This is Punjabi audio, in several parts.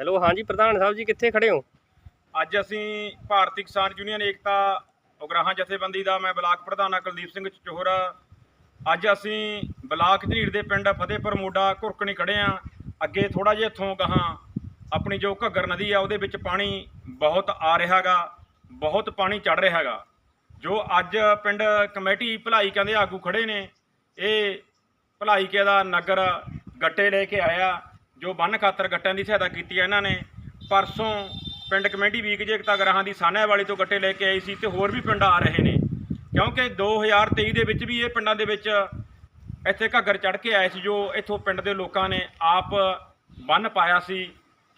ਹੈਲੋ, ਹਾਂਜੀ, ਪ੍ਰਧਾਨ ਸਾਹਿਬ ਜੀ, ਕਿੱਥੇ ਖੜੇ ਹੋ? ਅੱਜ ਅਸੀਂ ਭਾਰਤੀ ਕਿਸਾਨ ਯੂਨੀਅਨ ਏਕਤਾ ਉਗਰਾਹਾਂ ਜਥੇਬੰਦੀ ਦਾ, ਮੈਂ ਬਲਾਕ ਪ੍ਰਧਾਨ ਕੁਲਦੀਪ ਸਿੰਘ ਚੋਹਰਾ। ਅੱਜ ਅਸੀਂ ਬਲਾਕ ਝੀੜ ਦੇ ਪਿੰਡ ਫਤਿਹਪੁਰ ਮੋਡਾ ਘੁਰਕਣੀ ਖੜੇ ਆ ਅੱਗੇ ਥੋੜਾ ਜਿਹਾ ਇੱਥੋਂ ਗਾਹਾਂ, ਆਪਣੀ ਜੋ ਘੱਗਰ ਨਦੀ ਆ, ਉਹਦੇ ਵਿੱਚ ਪਾਣੀ ਬਹੁਤ ਆ ਰਿਹਾਗਾ ਬਹੁਤ ਪਾਣੀ ਚੜ ਰਿਹਾਗਾ ਜੋ ਅੱਜ ਪਿੰਡ ਕਮੇਟੀ ਭਲਾਈ ਕਹਿੰਦੇ ਆਗੂ ਖੜੇ ਨੇ, ਇਹ ਭਲਾਈ ਕੇ ਦਾ ਨਗਰ ਗੱਟੇ ਲੈ ਕੇ ਆਇਆ। ਜੋ ਬੰਨ ਖਾਤਰ ਗੱਟਿਆਂ ਦੀ ਸਹਾਇਤਾ ਕੀਤੀ ਹੈ ਇਹਨਾਂ ਨੇ, ਪਰਸੋਂ ਪਿੰਡ ਕਮੇਟੀ ਵੀਕ ਜੇ ਏਕਤਾ ਗਰਾਹਾਂ ਦੀ ਸਾਹਨੇ ਤੋਂ ਗੱਟੇ ਲੈ ਕੇ ਆਈ ਸੀ ਤੇ ਹੋਰ ਵੀ ਪਿੰਡ ਆ ਰਹੇ ਨੇ। ਕਿਉਂਕਿ 2023 ਦੇ ਵਿੱਚ ਵੀ ਇਹ ਪਿੰਡਾਂ ਦੇ ਵਿੱਚ ਇੱਥੇ ਘੱਗਰ ਚੜ ਕੇ ਆਏ ਸੀ ਜੋ ਇੱਥੋਂ ਪਿੰਡ ਦੇ ਲੋਕਾਂ ਨੇ ਆਪ ਬੰਨ ਪਾਇਆ ਸੀ,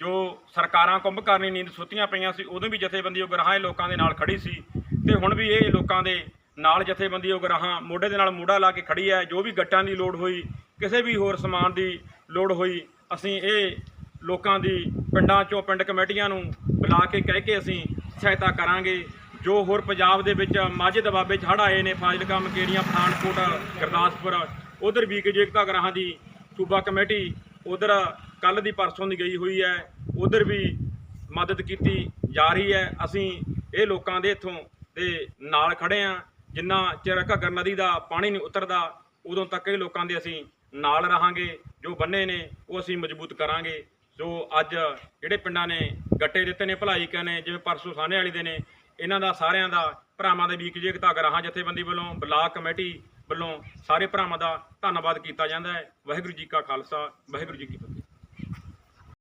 ਜੋ ਸਰਕਾਰਾਂ ਕੁੰਭਕਰਨੀ ਨੀਂਦ ਸੁੱਤੀਆਂ ਪਈਆਂ ਸੀ, ਉਦੋਂ ਵੀ ਜਥੇਬੰਦੀ ਉਗਰਾਹਾਂ ਇਹ ਲੋਕਾਂ ਦੇ ਨਾਲ ਖੜੀ ਸੀ ਤੇ ਹੁਣ ਵੀ ਇਹ ਲੋਕਾਂ ਦੇ ਨਾਲ ਜਥੇਬੰਦੀ ਉਗਰਾਹਾਂ ਮੋਢੇ ਦੇ ਨਾਲ ਮੋਢਾ ਲਾ ਕੇ ਖੜੀ ਹੈ, ਜੋ ਵੀ ਗੱਟਾਂ ਦੀ ਲੋੜ ਹੋਈ, ਕਿਸੇ ਵੀ ਹੋਰ ਸਮਾਨ ਦੀ ਲੋੜ ਹੋਈ ਅਸੀਂ ਇਹ ਲੋਕਾਂ ਦੀ ਪਿੰਡਾਂ ਚੋਂ ਪਿੰਡ ਕਮੇਟੀਆਂ ਨੂੰ ਬੁਲਾ ਕੇ ਕਹਿ ਕੇ ਅਸੀਂ ਸਹਾਇਤਾ ਕਰਾਂਗੇ। ਜੋ ਹੋਰ ਪੰਜਾਬ ਦੇ ਵਿੱਚ ਮਾਝੇ ਦਬਾਬੇ 'ਚ ਹੜ੍ਹ ਆਏ ਨੇ, ਫਾਜ਼ਿਲਕਾ, ਮਕੇਰੀਆਂ, ਪਠਾਨਕੋਟ, ਗੁਰਦਾਸਪੁਰ, ਉਧਰ ਵੀ ਏਕਤਾ ਗਰਾਹਾਂ ਦੀ ਸੂਬਾ ਕਮੇਟੀ ਉਧਰ ਕੱਲ ਦੀ ਪਰਸੋਂ ਦੀ ਗਈ ਹੋਈ ਹੈ। ਉਧਰ ਵੀ ਮਦਦ ਕੀਤੀ ਜਾ ਰਹੀ ਹੈ। ਅਸੀਂ ਇਹ ਲੋਕਾਂ ਦੇ ਇੱਥੋਂ ਦੇ ਨਾਲ ਖੜੇ ਆ ਜਿੰਨਾ ਚਿਰ ਘੱਗਰ ਨਦੀ ਦਾ ਪਾਣੀ ਨਹੀਂ ਉਤਰਦਾ, ਉਦੋਂ ਤੱਕ ਇਹ ਲੋਕਾਂ ਦੇ ਅਸੀਂ ਨਾਲ ਰਹਾਂਗੇ, ਜੋ ਬੰਨੇ ਨੇ, ਉਹ ਅਸੀਂ ਮਜ਼ਬੂਤ ਕਰਾਂਗੇ। ਜੋ ਅੱਜ ਜਿਹੜੇ ਪਿੰਡਾਂ ਨੇ ਗੱਟੇ ਦਿੱਤੇ ਨੇ, ਭਲਾਈ ਨੇ, ਜਿਵੇਂ ਪਰਸੋਂ ਸਾਹਨੇ ਵਾਲੀ ਦੇ ਨੇ, ਇਹਨਾਂ ਦਾ ਸਾਰਿਆਂ ਦਾ ਭਰਾਵਾਂ ਦੇ ਵੀਕ ਜੇਕਤਾ ਗਰਾਹਾਂ ਜਥੇਬੰਦੀ ਵੱਲੋਂ, ਬਲਾਕ ਕਮੇਟੀ ਵੱਲੋਂ ਸਾਰੇ ਭਰਾਵਾਂ ਦਾ ਧੰਨਵਾਦ ਕੀਤਾ ਜਾਂਦਾ ਹੈ। ਵਾਹਿਗੁਰੂ ਜੀ ਕਾ ਖਾਲਸਾ, ਵਾਹਿਗੁਰੂ ਜੀ ਕੀ ਫਤਿਹ।